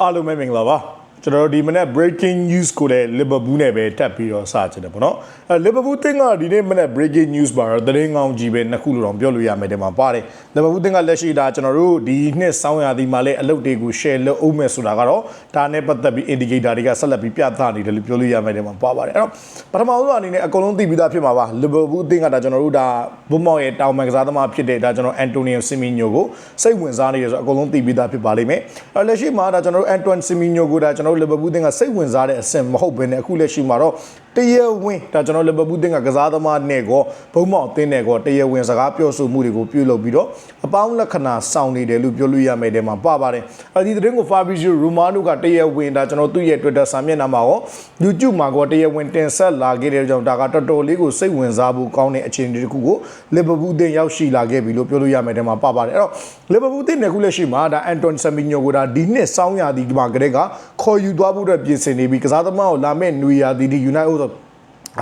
အားလုံးပဲမင်္ဂလာပါ ကျွန်တော်တို့ဒီမနေ့ breaking news ကိုလည်း Liverpool နဲ့ပဲတက်ပြီးတော့စချင်တယ်ပေါ့နော်အဲ Liverpool တင်းကဒီနေ့မနေ့ breaking news ပါတော့သတင်းကောင်းကြီးပဲနှစ်ခုလို့တော့ပြောလို့ရမယ်တဲ့မှာပါတယ် Liverpool တင်းကလက်ရှိဒါကျွန်တော်တို့ဒီနှစ်ဆောင်းရာသီမှာလည်းအလုပ်တွေကို share လုပ်အောင်မယ်ဆိုတာကတော့ဒါနဲ့ပတ်သက်ပြီး indicator တွေကဆက်လက်ပြီးပြသနေတယ်လို့ပြောလို့ရမယ်တဲ့မှာပါပါတယ်အဲ့တော့ပထမဆုံးအနေနဲ့အကုန်လုံးသိပြီးသားဖြစ်မှာပါ Liverpool တင်းကဒါကျွန်တော်တို့ဒါဘုံမောင်ရဲ့တောင်မန်ကစားသမားဖြစ်တဲ့ဒါကျွန်တော် Antonio Semenyo ကိုစိတ်ဝင်စားနေရဆိုအကုန်လုံးသိပြီးသားဖြစ်ပါလိမ့်မယ်အဲလက်ရှိမှာဒါကျွန်တော်တို့ Antoine Semenyo ကိုဒါကျွန်တော်တို့ Liverpool တင်းကစိတ်ဝင်စားတဲ့အဆင့်မဟုတ်ဘဲနဲ့အခုလက်ရှိမှာတော့ တရားဝင်ဒါကျွန်တော် Liverpool တင်းကကစားသမားနဲ့ကောဘုံမောင်တင်းနဲ့ကောတရားဝင်စကားပြောဆိုမှုတွေကိုပြုလုပ်ပြီးတော့အပေါင်းလက္ခဏာဆောင်နေတယ်လို့ပြောလို့ရမယ်တဲ့မှာပါပါတယ်အဲဒီသတင်းကို Fabrizio Romano ကတရားဝင်ဒါကျွန်တော်သူ့ရဲ့ Twitter စာမျက်နှာမှာရော YouTube မှာကောတရားဝင်တင်ဆက်လာခဲ့တဲ့ကြောင့်ဒါကတော်တော်လေးကိုစိတ်ဝင်စားဖို့ကောင်းတဲ့အခြေအနေတစ်ခုကို Liverpool တင်းရောက်ရှိလာခဲ့ပြီလို့ပြောလို့ရမယ်တဲ့မှာပါပါတယ်အဲ့တော့ Liverpool တင်းနဲ့ခုလက်ရှိမှာဒါ Anton Semenyo ကိုဒါဒီနှစ်စောင်းရာသီဒီမှာကတည်းကခေါ်ယူသွားဖို့အတွက်ပြင်ဆင်နေပြီးကစားသမားကိုလာမဲ့နွေရာသီဒီ United ဆို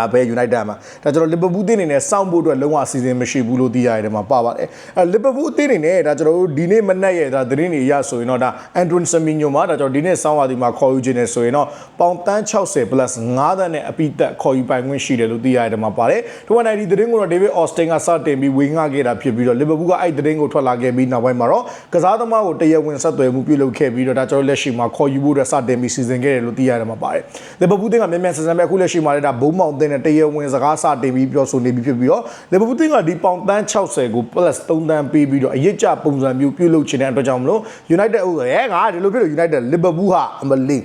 အဘဲ United မှာဒါကျွန်တော် Liverpool တင်းနေနဲ့စောင့်ဖို့အတွက်လုံးဝအစီအစဉ်မရှိဘူးလို့သိရတယ်မှာပါပါတယ်အဲ Liverpool တင်းနေနဲ့ဒါကျွန်တော်တို့ဒီနေ့မနက်ရဲ့ဒါသတင်းတွေရဆိုရင်တော့ဒါ Antoine Semenyo မှာဒါကျွန်တော်ဒီနေ့စောင်းဝါဒီမှာခေါ်ယူခြင်းနဲ့ဆိုရင်တော့ပေါင်တန်း60 plus 9တန်းနဲ့အပိသက်ခေါ်ယူပိုင်ခွင့်ရှိတယ်လို့သိရတယ်မှာပါတယ်ဒီဝန်နိုင်ဒီသတင်းကိုတော့ David Austin ကစတင်ပြီးဝေငှခဲ့တာဖြစ်ပြီးတော့ Liverpool ကအဲ့သတင်းကိုထွက်လာခဲ့ပြီးနောက်ပိုင်းမှာတော့ကစားသမားကိုတရားဝင်ဆက်သွယ်မှုပြုလုပ်ခဲ့ပြီးတော့ဒါကျွန်တော်လက်ရှိမှာခေါ်ယူဖို့အတွက်စတင်ပြီးစီစဉ်ခဲ့တယ်လို့သိရတယ်မှာပါတယ် Liverpool တင်းကမြန်မြန်ဆန်ဆန်ပဲအခုလက်ရှိမှာလည်းဒါဘုံမောင်တင်းနဲ့တရားဝင်စကားစတင်ပြီးပြောဆိုနေပြီးဖြစ်ပြီးတော့ Liverpool တင်းကဒီပေါင်တန်း60ကို plus 3တန်းပေးပြီးတော့အရစ်ကြပုံစံမျိုးပြုလုပ်ချင်တဲ့အတွက်ကြောင့်မလို့ United ဥစ္စာရဲငါဒီလိုဖြစ်လို့ United Liverpool ဟာအမလီ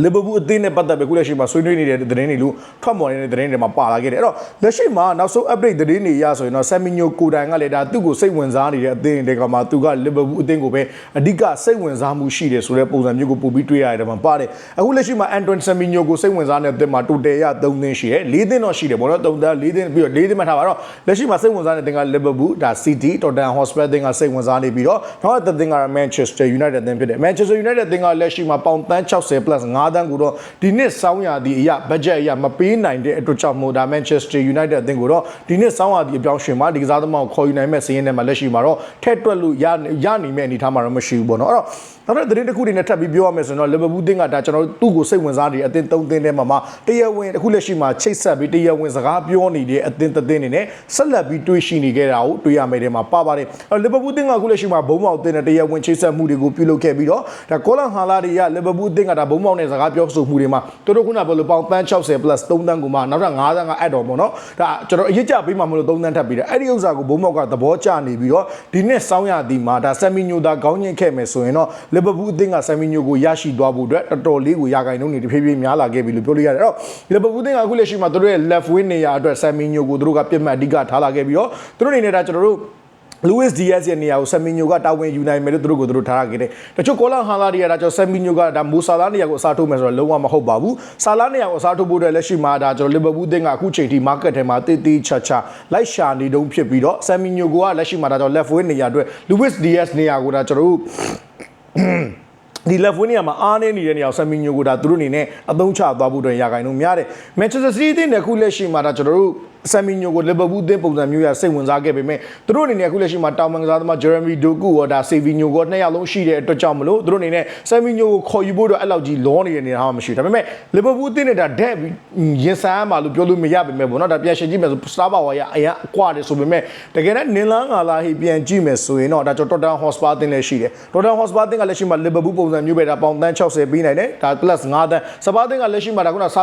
လီဗာပူးအသင်းနဲ့ပတ်သက်ပြီးခုလက်ရှိမှာဆွေးနွေးနေတဲ့သတင်းတွေလို့ထွက်ပေါ်နေတဲ့သတင်းတွေမှာပါလာခဲ့တယ်အဲ့တော့လက်ရှိမှာနောက်ဆုံး update သတင်းတွေရဆိုရင်တော့ဆမ်မီညိုကိုတိုင်ကလည်းဒါသူ့ကိုစိတ်ဝင်စားနေတဲ့အသင်းတွေကမှသူကလီဗာပူးအသင်းကိုပဲအဓိကစိတ်ဝင်စားမှုရှိတယ်ဆိုတဲ့ပုံစံမျိုးကိုပို့ပြီးတွေ့ရတယ်မှာပါတယ်အခုလက်ရှိမှာအန်တွန်ဆမ်မီညိုကိုစိတ်ဝင်စားတဲ့အသင်းမှာတိုတယ်ရ3သင်းရှိတယ်4သင်းတော့ရှိတယ်ပေါ့နော်3သင်း4သင်းပြီးတော့4သင်းမှထားပါတော့လက်ရှိမှာစိတ်ဝင်စားတဲ့အသင်းကလီဗာပူးဒါ City Tottenham Hotspur အသင်းကစိတ်ဝင်စားနေပြီးတော့နောက်တစ်သင်းကတော့ Manchester United အသင်းဖြစ်တယ် Manchester United အသင်းကလက်ရှိမှာပေါင်တန်း60 plus 5တန်းကိုတော့ဒီနှစ်စောင်းရာသီအရာဘတ်ဂျက်အရာမပေးနိုင်တဲ့အတွက်ကြောင့်မို့ဒါ Manchester United အသင်းကိုတော့ဒီနှစ်စောင်းရာသီအပြောင်းရွှေ့မှာဒီကစားသမားကိုခေါ်ယူနိုင်မဲ့စီးရင်ထဲမှာလက်ရှိမှာတော့ထက်တွက်လို့ရရနိုင်မဲ့အနေအထားမှာတော့မရှိဘူးပေါ့နော်အဲ့တော့နောက်တဲ့သတင်းတစ်ခုတွေနဲ့ထပ်ပြီးပြောရမယ်ဆိုရင်တော့ Liverpool တင်းကဒါကျွန်တော်တို့သူ့ကိုစိတ်ဝင်စားနေတဲ့အသင်း၃သင်းထဲမှာမှတရားဝင်အခုလက်ရှိမှာချိတ်ဆက်ပြီးတရားဝင်စကားပြောနေတဲ့အသင်းတစ်သင်းနေနဲ့ဆက်လက်ပြီးတွေးရှိနေကြတာကိုတွေ့ရမယ်တဲ့မှာပါပါတယ်အဲ့ Liverpool တင်းကအခုလက်ရှိမှာဘုံမောက်တင်းနဲ့တရားဝင်ချိတ်ဆက်မှုတွေကိုပြုလုပ်ခဲ့ပြီးတော့ဒါကောလန်ဟာလာတွေက Liverpool တင်းကဒါဘုံမောက်နဲ့စကားပြောဆိုမှုတွေမှာသူတို့ခုနကပြောလို့ပေါင်ပန်း60 plus 3တန်းကိုမှနောက်ထပ်9တန်းကအပ်တော်ပေါ့နော်ဒါကျွန်တော်အရေးကြပေးမှမလို့3တန်းထပ်ပြီးတယ်အဲ့ဒီဥစ္စာကိုဘုံမောက်ကသဘောကျနေပြီးတော့ဒီနှစ်စောင်းရသည်မှာဒါဆမ်မီညိုသာခေါင်းညှိခဲ့မယ်ဆိုရင်တော့ Liverpool အသင်းကဆမ်မီညိုကိုရရှိသွားဖို့အတွက်တော်တော်လေးကိုရာဂိုင်နှုန်းတွေတဖြည်းဖြည်းများလာခဲ့ပြီလို့ပြောလို့ရတယ်အဲ့တော့ Liverpool အသင်းကအခုလက်ရှိမှာသူတို့ရဲ့ left wing နေရာအတွက်ဆမ်မီညိုကိုသူတို့ကပြစ်မှတ်အဓိကထားလာခဲ့ပြီးတော့သူတို့အနေနဲ့ဒါကျွန်တော်တို့ Luis Diaz ရဲ့နေရာကိုဆမ်မီညိုကတာဝန်ယူနိုင်မယ်လို့သူတို့ကိုသူတို့ထားရခဲ့တယ်။တချို့ကောလာဟာလာတွေကဒါကြောင့်ဆမ်မီညိုကဒါမူဆာလာနေရာကိုအစားထိုးမယ်ဆိုတော့လုံးဝမဟုတ်ပါဘူး။ဆာလာနေရာကိုအစားထိုးဖို့အတွက်လက်ရှိမှာဒါကျွန်တော်လီဗာပူးတင်းကအခုချိန်ထိ market ထဲမှာတေးသေးချာချာလိုက်ရှာနေတုန်းဖြစ်ပြီးတော့ဆမ်မီညိုကလက်ရှိမှာဒါကြောင့် left wing နေရာအတွက် Luis Diaz နေရာကိုဒါကျွန်တော်တို့ဒီ left wing နေရာမှာအားနေနေတဲ့နေရာဆမ်မီညိုကိုဒါသူတို့အနေနဲ့အသုံးချသွားဖို့အတွက်ရာဂိုင်လုံးများတယ်။ Manchester City တင်းတဲ့ခုလက်ရှိမှာဒါကျွန်တော်တို့ ဆမ်မီညိုကိုလီဗာပူးအသင်းပုံစံမျိုးရစိတ်ဝင်စားခဲ့ပေမဲ့သူတို့အနေနဲ့အခုလက်ရှိမှာတောင်မန်ကစားသမားဂျယ်ရမီဒိုကူရောဒါဆေဗီညိုကိုနှစ်ယောက်လုံးရှိတဲ့အတွက်ကြောင့်မလို့သူတို့အနေနဲ့ဆမ်မီညိုကိုခေါ်ယူဖို့တော့အဲ့လောက်ကြီးလောနေတဲ့နေရာမှမရှိဘူးဒါပေမဲ့လီဗာပူးအသင်းနဲ့ဒါဒက်ရင်ဆိုင်ရမှာလို့ပြောလို့မရပါပဲပေါ့နော်ဒါပြန်ရှင်းကြည့်မယ်ဆိုစတာပါဝါရအရင်အကွာတယ်ဆိုပေမဲ့တကယ်နဲ့နင်လန်းငါလာဟိပြန်ကြည့်မယ်ဆိုရင်တော့ဒါကျွန်တော်တော်တန်ဟော့စပါအသင်းလည်းရှိတယ်တော်တန်ဟော့စပါအသင်းကလက်ရှိမှာလီဗာပူးပုံစံမျိုးပဲဒါပေါင်တန်း60ပြီးနိုင်တယ်ဒါ plus 5တန်းစပါအသင်းကလက်ရှိမှာဒါခုနစာစာ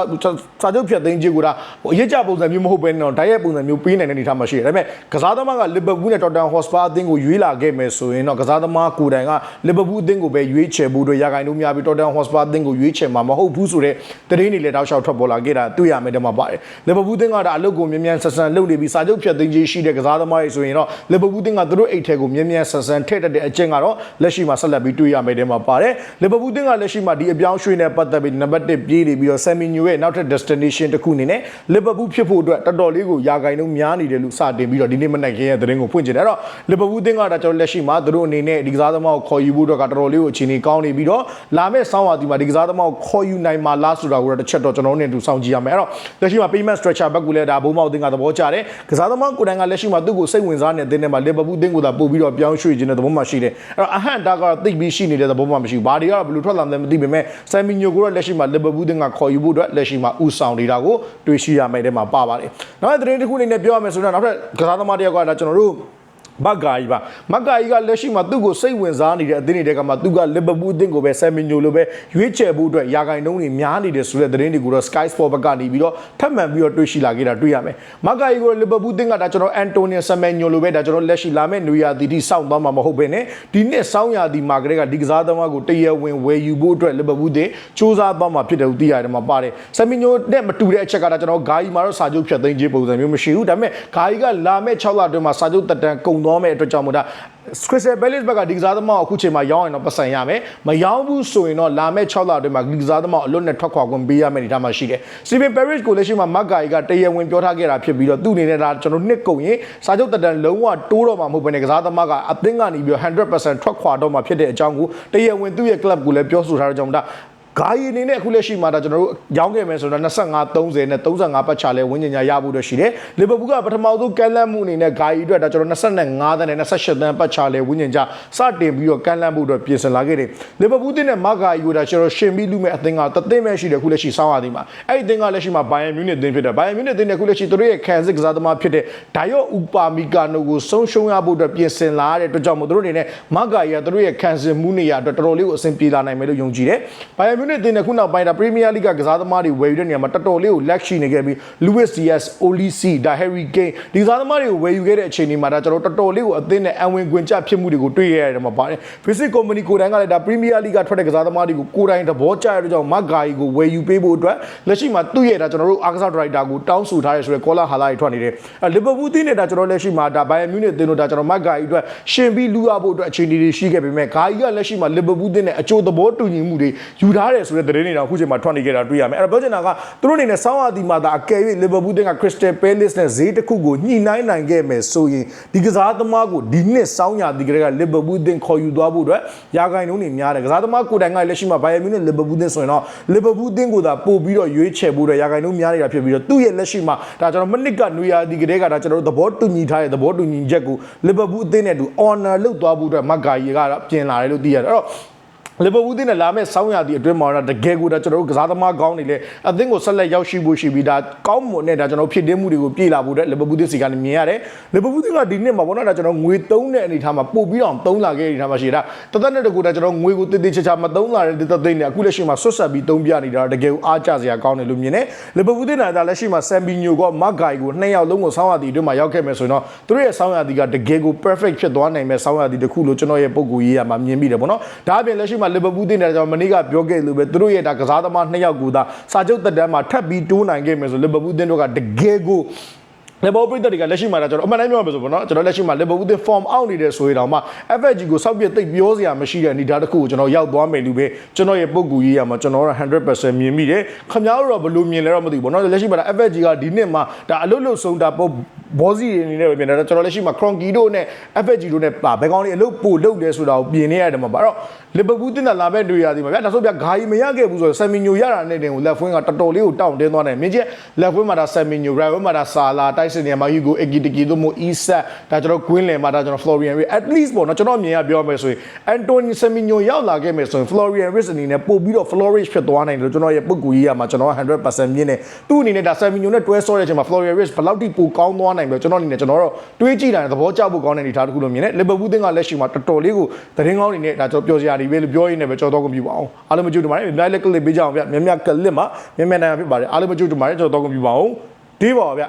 ချုပ်ဖြတ်သိမ်းခြင်းကိုဒါဟိုအရေးကြပုံစံမျိုးမဟုတ်ဘဲတော့ဓာတ်ရဲ့ပုံစံမျိုးပေးနိုင်တဲ့အနေအထားမှာရှိတယ်ဒါပေမဲ့ကစားသမားကလီဗာပူးနဲ့တော်တန်ဟော့စပါအသင်းကိုရွေးလာခဲ့မယ်ဆိုရင်တော့ကစားသမားကိုယ်တိုင်ကလီဗာပူးအသင်းကိုပဲရွေးချယ်ဖို့အတွက်ရခိုင်တို့များပြီးတော်တန်ဟော့စပါအသင်းကိုရွေးချယ်မှာမဟုတ်ဘူးဆိုတဲ့သတင်းတွေလည်းတောက်လျှောက်ထွက်ပေါ်လာခဲ့တာတွေ့ရမယ်တဲ့မှာပါတယ်လီဗာပူးအသင်းကဒါအလုပ်ကိုမြန်မြန်ဆန်ဆန်လုပ်နေပြီးစာချုပ်ဖြတ်သိမ်းခြင်းရှိတဲ့ကစားသမားတွေဆိုရင်တော့လီဗာပူးအသင်းကသူတို့အိတ်ထဲကိုမြန်မြန်ဆန်ဆန်ထည့်တတ်တဲ့အကျင့်ကတော့လက်ရှိမှာဆက်လက်ပြီးတွေ့ရမယ်တဲ့မှာပါတယ်လီဗာပူးအသင်းကလက်ရှိမှာဒီအပြောင်းရွှေ့နဲ့ပတ်သက်ပြီးနံပါတ်1ပြေးနေပြီးတော့ဆမ်မီညိုရဲ့နောက်ထပ် destination တစ်ခုအနေနဲ့လီဗာပူးဖြစ်ဖို့အတွက်တော်တော်လေးလေးကိုယာဂိုင်လုံးများနေတယ်လို့စတင်ပြီးတော့ဒီနေ့မနက်ခင်းရဲ့သတင်းကိုဖွင့်ချင်တယ်အဲ့တော့လီဗာပူးအသင်းကဒါကျွန်တော်လက်ရှိမှာသူတို့အနေနဲ့ဒီကစားသမားကိုခေါ်ယူဖို့တော့ကတော်တော်လေးကိုအခြေအနေကောင်းနေပြီးတော့လာမယ့်ဆောင်းဝါဒီမှာဒီကစားသမားကိုခေါ်ယူနိုင်မှာလားဆိုတာကိုတော့တစ်ချက်တော့ကျွန်တော်တို့နဲ့တူစောင့်ကြည့်ရမယ်အဲ့တော့လက်ရှိမှာ payment structure ဘက်ကလည်းဒါဘုံမောက်အသင်းကသဘောကျတယ်ကစားသမားကိုယ်တိုင်ကလက်ရှိမှာသူ့ကိုစိတ်ဝင်စားနေတဲ့တင်းထဲမှာလီဗာပူးအသင်းကိုသာပို့ပြီးတော့ပြောင်းရွှေ့ခြင်းတဲ့သဘောမှရှိတယ်အဲ့တော့အဟန့်တာကတော့သိပြီးရှိနေတဲ့သဘောမှမရှိဘူးဘာတွေကတော့ဘယ်လိုထွက်လာမလဲမသိပေမဲ့ဆမ်မီညိုကိုတော့လက်ရှိမှာလီဗာပူးအသင်းကခေါ်ယူဖို့အတွက်လက်ရှိမှာဥဆောင်နေတာကိုတွေ့ရှိရမယ်တဲ့မှာပါပါတယ်နောက်တဲ့သတင်းတစ်ခုအနေနဲ့ပြောရမယ်ဆိုတော့နောက်ထပ်ကစားသမားတစ်ယောက်ကဒါကျွန်တော်တို့ မက်ဂါကြီးပါမက်ဂါကြီးကလက်ရှိမှာသူ့ကိုစိတ်ဝင်စားနေတဲ့အသင်းတွေကမှသူကလီဗာပူးအသင်းကိုပဲဆမ်မီညိုလိုပဲရွေးချယ်ဖို့အတွက်ယာဂိုင်နှုန်းတွေများနေတယ်ဆိုတဲ့သတင်းတွေကိုတော့ Sky Sport ဘက်ကနေပြီးတော့ထပ်မံပြီးတော့တွေ့ရှိလာခဲ့တာတွေ့ရမယ်မက်ဂါကြီးကိုလီဗာပူးအသင်းကဒါကျွန်တော်အန်တိုနီယဆမ်မီညိုလိုပဲဒါကျွန်တော်လက်ရှိလာမယ့်နွေရာသီတိစောင့်သွားမှာမဟုတ်ဘဲနဲ့ဒီနှစ်စောင်းရာသီမှာကလေးကဒီကစားသမားကိုတရဝင်ဝယ်ယူဖို့အတွက်လီဗာပူးအသင်းစူးစမ်းသွားမှာဖြစ်တယ်လို့သိရတယ်မှာပါတယ်ဆမ်မီညိုနဲ့မတူတဲ့အချက်ကဒါကျွန်တော်ဂါကြီးမှာတော့စာချုပ်ဖြတ်သိမ်းခြင်းပုံစံမျိုးမရှိဘူးဒါပေမဲ့ဂါကြီးကလာမယ့်6လအတွင်းမှာစာချုပ်တက်တန်ကုန်သွားမယ့်အတွက်ကြောင့်မို့ဒါ Crystal Palace ဘက်ကဒီကစားသမားကိုအခုချိန်မှာရောင်းရင်တော့ပတ်စံရမယ်မရောင်းဘူးဆိုရင်တော့လာမယ့်6လအတွင်းမှာဒီကစားသမားကိုအလွတ်နဲ့ထွက်ခွာခွင့်ပေးရမယ့်အနေအထားမှာရှိတယ် Steven Parish ကိုလည်းရှိမှမက်ဂါကြီးကတရဝင်ပြောထားခဲ့တာဖြစ်ပြီးတော့သူ့အနေနဲ့ဒါကျွန်တော်နှစ်ကုန်ရင်စာချုပ်တက်တန်လုံးဝတိုးတော့မှာမဟုတ်ဘဲနဲ့ကစားသမားကအသင်းကနေပြီးတော့100%ထွက်ခွာတော့မှာဖြစ်တဲ့အကြောင်းကိုတရဝင်သူ့ရဲ့ club ကိုလည်းပြောဆိုထားတဲ့ကြောင့်ဒါ ဂါယီအနေနဲ့အခုလက်ရှိမှာဒါကျွန်တော်တို့ရောင်းခဲ့မယ်ဆိုတော့25 30နဲ့35ပတ်ချလဲဝင်းကျင်ညာရဖို့အတွက်ရှိတယ်လီဗာပူးကပထမဆုံးကမ်းလှမ်းမှုအနေနဲ့ဂါယီအတွက်ဒါကျွန်တော်25တန်းနဲ့28တန်းပတ်ချလဲဝင်းကျင်ကြစတင်ပြီးတော့ကမ်းလှမ်းဖို့အတွက်ပြင်ဆင်လာခဲ့တယ်လီဗာပူးတင်းနဲ့မဂါယီကိုဒါကျွန်တော်ရှင်ပြီးလူမဲ့အသင်းကတသိမ်းပဲရှိတယ်အခုလက်ရှိစောင်းရသည်မှာအဲ့ဒီအသင်းကလက်ရှိမှာဘိုင်ယန်မြူးနစ်အသင်းဖြစ်တယ်ဘိုင်ယန်မြူးနစ်အသင်းနဲ့အခုလက်ရှိသူတို့ရဲ့ခံစစ်ကစားသမားဖြစ်တဲ့ဒိုင်ယော့ဥပါမီကာနိုကိုဆုံးရှုံးရဖို့အတွက်ပြင်ဆင်လာတဲ့အတွက်ကြောင့်မို့သူတို့အနေနဲ့မဂါယီကသူတို့ရဲ့ခံစစ်မှုနေရအတွက်တော်တော်လေးကိုအဆင်ပြေလာနိုင်မယ်လို့ယုံကြည်တယ်ဘိုင်ယန်မြူးနစ်အသင်းနဲ့ခုနောက်ပိုင်းဒါပရီးမီးယားလိဂ်ကကစားသမားတွေဝယ်ယူတဲ့နေရာမှာတော်တော်လေးကိုလက်ရှိနေခဲ့ပြီး Luis Diaz, Olisi, da Harry Kane ဒီကစားသမားတွေကိုဝယ်ယူခဲ့တဲ့အချိန်ဒီမှာဒါကျွန်တော်တော်တော်လေးကိုအသင်းနဲ့အံဝင်ခွင်ကျဖြစ်မှုတွေကိုတွေ့ရရတယ်မှာပါတယ် Visit Company ကိုယ်တိုင်ကလည်းဒါ Premier League ကထွက်တဲ့ကစားသမားတွေကိုကိုယ်တိုင်သဘောကျရတဲ့ကြောင့်မက်ဂါကြီးကိုဝယ်ယူပေးဖို့အတွက်လက်ရှိမှာသူ့ရဲ့ဒါကျွန်တော်တို့အားကစားဒရိုက်တာကိုတောင်းဆိုထားရဆိုတဲ့ကောလာဟာလာတွေထွက်နေတယ်အဲလီဗာပူးအသင်းနဲ့ဒါကျွန်တော်လက်ရှိမှာဒါဘိုင်ယန်မြူးနစ်အသင်းတို့ဒါကျွန်တော်မက်ဂါကြီးအတွက်ရှင်ပြီးလူရဖို့အတွက်အခြေအနေတွေရှိခဲ့ပေမဲ့ဂါကြီးကလက်ရှိမှာလီဗာပူးအသင်းနဲ့အချိုးသဘောတူညီမှုတွေယူထားတယ်ဆိုတဲ့သတင်းတွေတော့အခုချိန်မှာထွက်နေကြတာတွေ့ရမယ်အဲ့တော့ပြောချင်တာကသူတို့အနေနဲ့စောင်းအာဒီမှာဒါအကယ်၍လီဗာပူးအသင်းက Crystal Palace နဲ့ဈေးတစ်ခုကိုညှိနှိုင်းနိုင်ခဲ့မယ်ဆိုရင်ဒီကစားသမားကိုဒီနှစ်စောင်းရာဒီကလေးကလီဗာပူးအသင်းခေါ်ယူသွားဖို့အတွက်ရာဂိုင်နှုန်းတွေများတယ်ကစားသမားကိုယ်တိုင်ကလက်ရှိမှာဘိုင်ယန်မြူးနစ်လီဗာပူးအသင်းဆိုရင်တော့လီဗာပူးအသင်းကိုသာပို့ပြီးတော့ရွေးချယ်ဖို့အတွက်ရာဂိုင်နှုန်းများနေတာဖြစ်ပြီးတော့သူ့ရဲ့လက်ရှိမှာဒါကျွန်တော်မနစ်ကနွေရာဒီကလေးကဒါကျွန်တော်တို့သဘောတူညီထားတဲ့သဘောတူညီချက်ကိုလီဗာပူးအသင်းနဲ့တူ honor လုပ်သွားဖို့အတွက်မက်ဂါကြီးကပြင်လာတယ်လို့သိရတယ်အဲ့တော့ လီဗာပူးတင်းနဲ့လာမဲ့ဆောင်းရာသီအတွင်းမှာတော့တကယ်ကိုဒါကျွန်တော်တို့ကစားသမားကောင်းနေလေအသင်းကိုဆက်လက်ရောက်ရှိဖို့ရှိပြီးဒါကောင်းမွန်တဲ့ဒါကျွန်တော်ဖြစ်တင်းမှုတွေကိုပြေလာဖို့အတွက်လီဗာပူးတင်းစီကနေမြင်ရတယ်လီဗာပူးတင်းကဒီနှစ်မှာပေါ့နော်ဒါကျွန်တော်ငွေသုံးတဲ့အနေထားမှာပို့ပြီးတော့သုံးလာခဲ့တဲ့အနေထားမှာရှိတာတသက်နဲ့တကူဒါကျွန်တော်ငွေကိုတည်တည်ချာချာမသုံးလာတဲ့တသက်သိန်းနဲ့အခုလက်ရှိမှာဆွတ်ဆက်ပြီးသုံးပြနေတာတကယ်ကိုအားကျစရာကောင်းတယ်လို့မြင်တယ်လီဗာပူးတင်းကဒါလက်ရှိမှာဆမ်ဘီညိုကမက်ဂိုင်ကိုနှစ်ယောက်လုံးကိုဆောင်းရာသီအတွင်းမှာရောက်ခဲ့မယ်ဆိုရင်တော့သူတို့ရဲ့ဆောင်းရာသီကတကယ်ကို perfect ဖြစ်သွားနိုင်မဲ့ဆောင်းရာသီတစ်ခုလို့ကျွန်တော်ရဲ့ပုံကူရေးရမှာမြင်မိတယ်ပေါ့နော်ဒါအပြင်လက်ရှိမှာလီဗာပူးတင်းနဲ့ကျွန်တော်မနေ့ကပြောခဲ့လို့ပဲသူတို့ရဲ့ဒါကစားသမားနှစ်ယောက်ကိုသာစာချုပ်တက်တန်းမှာထပ်ပြီးတိုးနိုင်ခဲ့မယ်ဆိုလီဗာပူးတင်းတို့ကတကယ်ကိုလေဘောပရိသတ်တွေကလက်ရှိမှာဒါကျွန်တော်အမှန်တမ်းပြောရမယ်ဆိုပေါ့နော်ကျွန်တော်လက်ရှိမှာလေဘောဘူးတင် form out နေတယ်ဆိုရင်တော့မှ FFG ကိုစောက်ပြစ်သိပ်ပြောစရာမရှိတဲ့အနေအထားတစ်ခုကိုကျွန်တော်ရောက်သွားမယ်လို့ပဲကျွန်တော်ရဲ့ပုံကူရေးရမှာကျွန်တော်က100%မြင်မိတယ်ခင်ဗျားတို့တော့ဘယ်လိုမြင်လဲတော့မသိဘူးပေါ့နော်လက်ရှိမှာဒါ FFG ကဒီနှစ်မှာဒါအလုတ်လုတ်ဆုံးတာပုံဘောစီတွေအနေနဲ့ပဲမြင်တယ်ကျွန်တော်လက်ရှိမှာ Cronky တို့နဲ့ FFG တို့နဲ့ပါဘယ်ကောင်းလေးအလုတ်ပို့လုတ်လဲဆိုတာကိုပြင်နေရတယ်မှာပါအဲ့တော့ လီဗာပူးတင်တာလာမဲ့တွေ့ရသည်မှာဗျာဒါဆိုဗျာဂါယီမရခဲ့ဘူးဆိုတော့ဆမ်မီညိုရတာနဲ့တင်ကိုလက်ဖွင့်ကတော်တော်လေးကိုတောင့်တင်းသွားတယ်မြင်ချက်လက်ဖွင့်မှာဒါဆမ်မီညိုရိုင်ဝဲမှာဒါဆာလာတိုက်စင်နေမှာဟီဂိုအဂီတကီတို့မိုအီဆက်ဒါကျွန်တော်ကွင်းလယ်မှာဒါကျွန်တော် Florian Reed at least ပေါ့နော်ကျွန်တော်မြင်ရပြောမယ်ဆိုရင် Anthony Semenyo ရောက်လာခဲ့မယ်ဆိုရင် Florian Reed အနေနဲ့ပို့ပြီးတော့ flourish ဖြစ်သွားနိုင်တယ်လို့ကျွန်တော်ရဲ့ပုံကူကြီးရမှာကျွန်တော်100%မြင်တယ်သူ့အနေနဲ့ဒါ Semenyo နဲ့တွဲဆောတဲ့အချိန်မှာ Florian Reed ဘယ်လောက်ထိပိုကောင်းသွားနိုင်မလဲကျွန်တော်အနေနဲ့ကျွန်တော်တော့တွေးကြည့်တာနဲ့သဘောကျဖို့ကောင်းတဲ့အနေအထားတစ်ခုလို့မြင်တယ် Liverpool တင်းကလက်ရှိမှာတော်တော်လေးကိုသတင်းကောင်းတွေနဲ့ဒါကျွန်တော်ပြောစရာတွေပဲလို့ပြောရင်းနဲ့ပဲကြော်တော့ကုန်ပြပါအောင်အားလုံးမကြည့်တူပါတယ်အများကြီးလက်ကလစ်ပေးကြအောင်ဗျမြမြကလစ်မှာမြမြနိုင်ဖြစ်ပါတယ်အားလုံးမကြည့်တူပါတယ်ကြော်တော့ကုန်ပြပါအောင်ဒီပါဗျ